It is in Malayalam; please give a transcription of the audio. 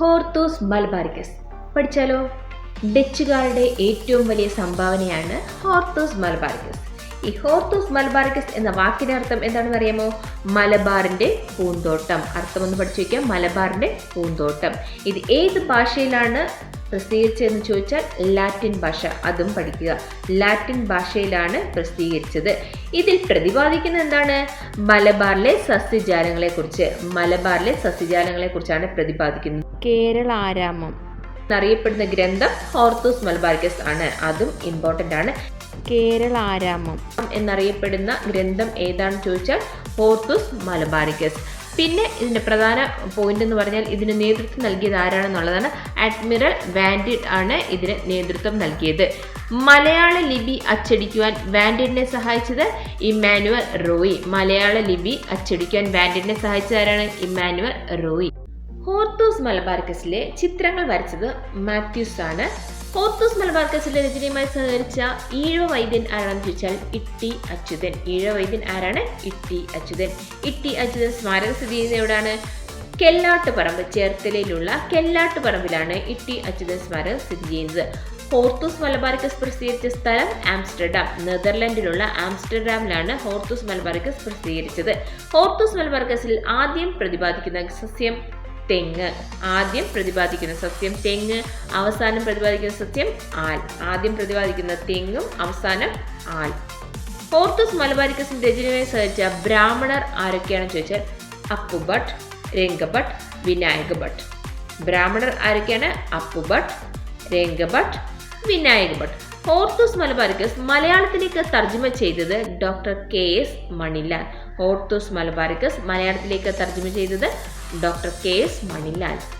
Hortus Malabaricus പഠിച്ചാലോ? ഡച്ചുകാരുടെ ഏറ്റവും വലിയ സംഭാവനയാണ് ഹോർത്തൂസ് മലബാറിക്കസ് ഈ ഹോർത്തൂസ് മലബാറിക്കസ് എന്ന വാക്കിന്റെ അർത്ഥം എന്താണെന്ന് അറിയാമോ? മലബാറിന്റെ പൂന്തോട്ടം. അർത്ഥം ഒന്ന് പഠിച്ചു വയ്ക്കാം. മലബാറിന്റെ പൂന്തോട്ടം. ഇത് ഏത് ഭാഷയിലാണ് പ്രസിദ്ധീകരിച്ചതെന്ന് ചോദിച്ചാൽ ലാറ്റിൻ ഭാഷ അതും പഠിക്കുക. ലാറ്റിൻ ഭാഷയിലാണ് പ്രസിദ്ധീകരിച്ചത്. ഇതിൽ പ്രതിപാദിക്കുന്ന എന്താണ്? മലബാറിലെ സസ്യജാലങ്ങളെ കുറിച്ച് മലബാറിലെ സസ്യജാലങ്ങളെ കുറിച്ചാണ് പ്രതിപാദിക്കുന്നത്. കേരള ആരാമം. എന്നറിയപ്പെടുന്ന ഗ്രന്ഥം ഹോർത്തൂസ് മലബാർക്കസ് ആണ്. അതും ഇമ്പോർട്ടന്റ് ആണ്. കേരള ആരാമം. എന്നറിയപ്പെടുന്ന ഗ്രന്ഥം ഏതാണെന്ന് ചോദിച്ചാൽ ഹോർത്തൂസ് മലബാറിക്കസ്. പിന്നെ ഇതിന്റെ പ്രധാന പോയിന്റ് എന്ന് പറഞ്ഞാൽ ഇതിന് നേതൃത്വം നൽകിയത് ആരാണെന്നുള്ളതാണ് അഡ്മിറൽ വാൻഡിഡ് ആണ് ഇതിന് നേതൃത്വം നൽകിയത്. മലയാള ലിപി അച്ചടിക്കുവാൻ വാൻഡിഡിനെ സഹായിച്ചത് ഇമ്മാനുവൽ റോയി. മലയാള ലിപി അച്ചടിക്കുവാൻ വാൻഡിഡിനെ സഹായിച്ചത് ആരാണ്? ഇമ്മാനുവൽ റോയി. ഹോർത്തൂസ് മലബാർക്കസിലെ ചിത്രങ്ങൾ വരച്ചത് മാത്യൂസ് ആണ് ഹോർത്തൂസ് മലബാർക്കസിലെ രചനയുമായി സഹകരിച്ച ഈഴവ വൈദ്യൻ ആരാണെന്ന് ചോദിച്ചാൽ ഇട്ടി അച്യുതൻ. ഈഴവ വൈദ്യൻ ആരാണ്? ഇട്ടി അച്യുതൻ. ഇട്ടി അച്യുതൻ സ്മാരക സ്ഥിതി ചെയ്യുന്നത് എവിടെയാണ് കെല്ലാട്ടുപറമ്പ് ചേർത്തലയിലുള്ള കെല്ലാട്ടുപറമ്പിലാണ് ഇട്ടി അച്യുതൻ സ്മാരകം സ്ഥിതി ചെയ്യുന്നത്. ഹോർത്തൂസ് മലബാറിക്കസ് പ്രസിദ്ധീകരിച്ച സ്ഥലം ആംസ്റ്റർഡാം. നെതർലൻഡിലുള്ള ആംസ്റ്റർഡാമിലാണ് ഹോർത്തൂസ് മലബാറിക്കസ് പ്രസിദ്ധീകരിച്ചത്. ഹോർത്തൂസ് മലബാറിക്കസിൽ ആദ്യം പ്രതിപാദിക്കുന്ന സസ്യം തെങ്ങ്. ആദ്യം പ്രതിപാദിക്കുന്ന സത്യം തെങ്ങ് അവസാനം പ്രതിപാദിക്കുന്ന സത്യം ആൽ. ആദ്യം പ്രതിപാദിക്കുന്ന തെങ്ങും അവസാനം ആൽ. ഹോർത്തൂസ് മലബാരിക്കസിന്റെ രചനയെ സഹിച്ച ബ്രാഹ്മണർ ആരൊക്കെയാണെന്ന് ചോദിച്ചാൽ? അപ്പുഭട്ട് രംഗഭട്ട് വിനായക ഭട്ട് ബ്രാഹ്മണർ ആരൊക്കെയാണ്? അപ്പുഭട്ട് രംഗഭട്ട് വിനായക ഭട്ട് ഹോർത്തൂസ് മലബാരിക്കസ് മലയാളത്തിലേക്ക് തർജമ ചെയ്തത് doctor K S Manilal. Hortus Malabaricus മലയാളത്തിലേക്ക് തർജമ ചെയ്തത് ഡോക്ടർ കെ എസ് മണിലാൽ.